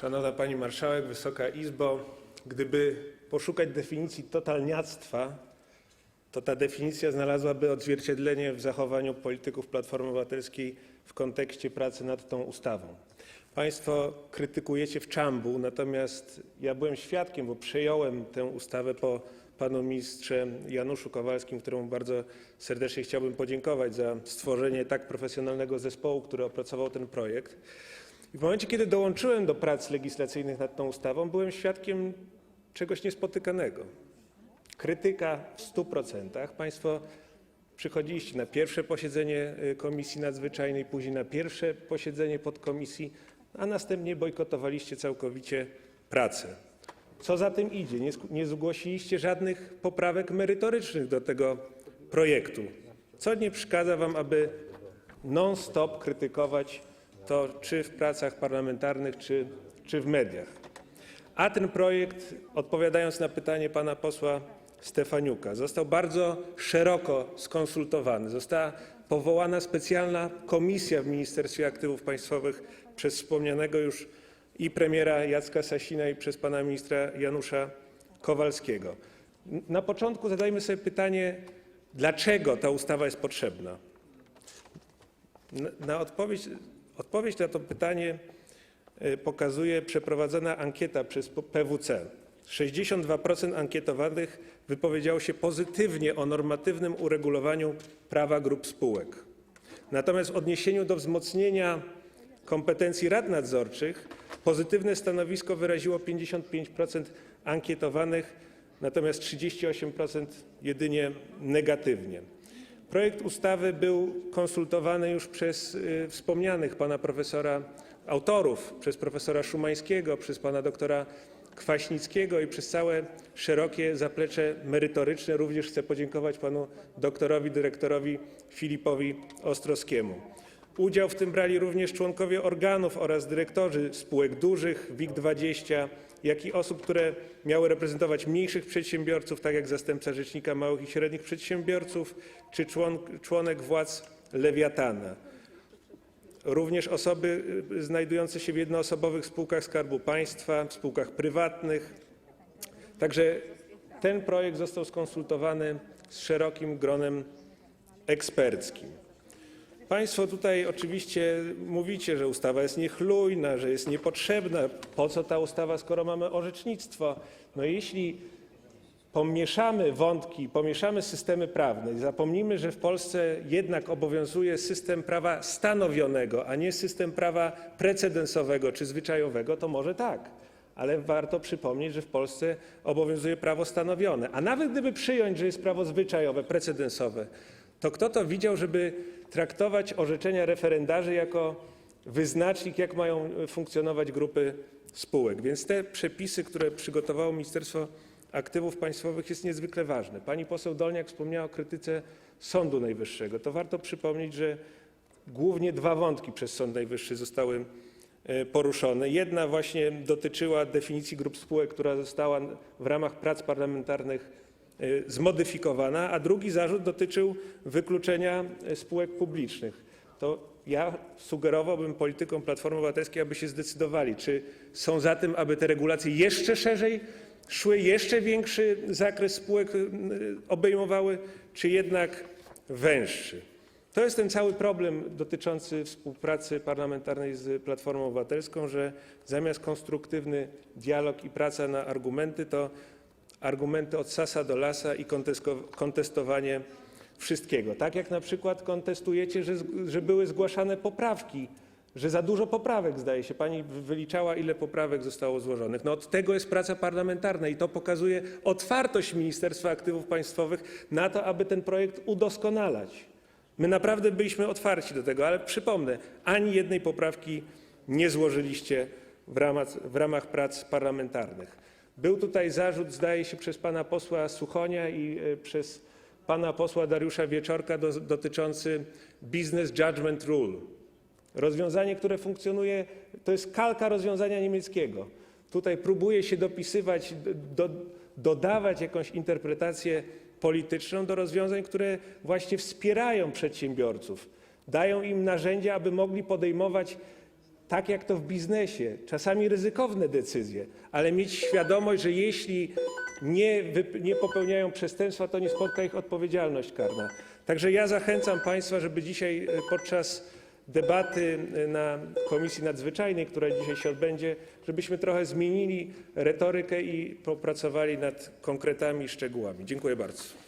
Szanowna Pani Marszałek, Wysoka Izbo, gdyby poszukać definicji totalniactwa, to ta definicja znalazłaby odzwierciedlenie w zachowaniu polityków Platformy Obywatelskiej w kontekście pracy nad tą ustawą. Państwo krytykujecie w czambu, natomiast ja byłem świadkiem, bo przejąłem tę ustawę po panu ministrze Januszu Kowalskim, któremu bardzo serdecznie chciałbym podziękować za stworzenie tak profesjonalnego zespołu, który opracował ten projekt. I w momencie, kiedy dołączyłem do prac legislacyjnych nad tą ustawą, byłem świadkiem czegoś niespotykanego. Krytyka w 100%. Państwo przychodziliście na pierwsze posiedzenie y, Komisji Nadzwyczajnej, później na pierwsze posiedzenie podkomisji, a następnie bojkotowaliście całkowicie pracę. Co za tym idzie? Nie, nie zgłosiliście żadnych poprawek merytorycznych do tego projektu, co nie przeszkadza wam, aby non-stop krytykować to czy w pracach parlamentarnych, czy, w mediach. A ten projekt, odpowiadając na pytanie pana posła Stefaniuka, został bardzo szeroko skonsultowany. Została powołana specjalna komisja w Ministerstwie Aktywów Państwowych przez wspomnianego już i premiera Jacka Sasina, i przez pana ministra Janusza Kowalskiego. Na początku zadajmy sobie pytanie, dlaczego ta ustawa jest potrzebna. Na- Na odpowiedź, odpowiedź na to pytanie y, pokazuje przeprowadzona ankieta przez PWC. 62% ankietowanych wypowiedziało się pozytywnie o normatywnym uregulowaniu prawa grup spółek. Natomiast w odniesieniu do wzmocnienia kompetencji rad nadzorczych pozytywne stanowisko wyraziło 55% ankietowanych, natomiast 38% jedynie negatywnie. Projekt ustawy był konsultowany już przez y, wspomnianych pana profesora autorów, przez profesora Szumańskiego, przez pana doktora Kwaśnickiego i przez całe szerokie zaplecze merytoryczne. Również chcę podziękować panu doktorowi, dyrektorowi Filipowi Ostrowskiemu. Udział w tym brali również członkowie organów oraz dyrektorzy spółek dużych, WIG20, jak i osób, które miały reprezentować mniejszych przedsiębiorców, tak jak zastępca Rzecznika Małych i Średnich Przedsiębiorców czy człon, członek władz Lewiatana. Również osoby y, znajdujące się w jednoosobowych spółkach Skarbu Państwa, w spółkach prywatnych. Także ten projekt został skonsultowany z szerokim gronem eksperckim. Państwo tutaj oczywiście mówicie, że ustawa jest niechlujna, że jest niepotrzebna. Po co ta ustawa, skoro mamy orzecznictwo? No jeśli pomieszamy wątki, pomieszamy systemy prawne i zapomnimy, że w Polsce jednak obowiązuje system prawa stanowionego, a nie system prawa precedensowego czy zwyczajowego, to może tak. Ale warto przypomnieć, że w Polsce obowiązuje prawo stanowione. A nawet gdyby przyjąć, że jest prawo zwyczajowe, precedensowe, to kto to widział, żeby traktować orzeczenia referendarzy jako wyznacznik, jak mają funkcjonować grupy spółek. Więc te przepisy, które przygotowało Ministerstwo Aktywów Państwowych jest niezwykle ważne. Pani poseł Dolniak wspomniała o krytyce Sądu Najwyższego. To warto przypomnieć, że głównie dwa wątki przez Sąd Najwyższy zostały e, poruszone. Jedna właśnie dotyczyła definicji grup spółek, która została w ramach prac parlamentarnych zmodyfikowana, a drugi zarzut dotyczył wykluczenia e, spółek publicznych. To ja sugerowałbym politykom Platformy Obywatelskiej, aby się zdecydowali, czy są za tym, aby te regulacje jeszcze szerzej szły, jeszcze większy zakres spółek y, obejmowały, czy jednak węższy. To jest ten cały problem dotyczący współpracy parlamentarnej z Platformą Obywatelską, że zamiast konstruktywny dialog i praca na argumenty, to argumenty od sasa do lasa i kontestowanie wszystkiego. Tak jak na przykład kontestujecie, że, że były zgłaszane poprawki, że za dużo poprawek, zdaje się. Pani wyliczała, ile poprawek zostało złożonych. No od tego jest praca parlamentarna i to pokazuje otwartość Ministerstwa Aktywów Państwowych na to, aby ten projekt udoskonalać. My naprawdę byliśmy otwarci do tego, ale przypomnę, ani jednej poprawki nie złożyliście w ramach, w ramach prac parlamentarnych. Był tutaj zarzut, zdaje się, przez pana posła Suchonia i e, przez pana posła Dariusza Wieczorka do, dotyczący Business Judgment Rule. Rozwiązanie, które funkcjonuje, to jest kalka rozwiązania niemieckiego. Tutaj próbuje się dopisywać, do, dodawać jakąś interpretację polityczną do rozwiązań, które właśnie wspierają przedsiębiorców, dają im narzędzia, aby mogli podejmować tak jak to w biznesie, czasami ryzykowne decyzje, ale mieć świadomość, że jeśli nie, popełniają przestępstwa, to nie spotka ich odpowiedzialność karna. Także ja zachęcam Państwa, żeby dzisiaj e, podczas debaty e, na Komisji Nadzwyczajnej, która dzisiaj się odbędzie, żebyśmy trochę zmienili retorykę i popracowali nad konkretami i szczegółami. Dziękuję bardzo.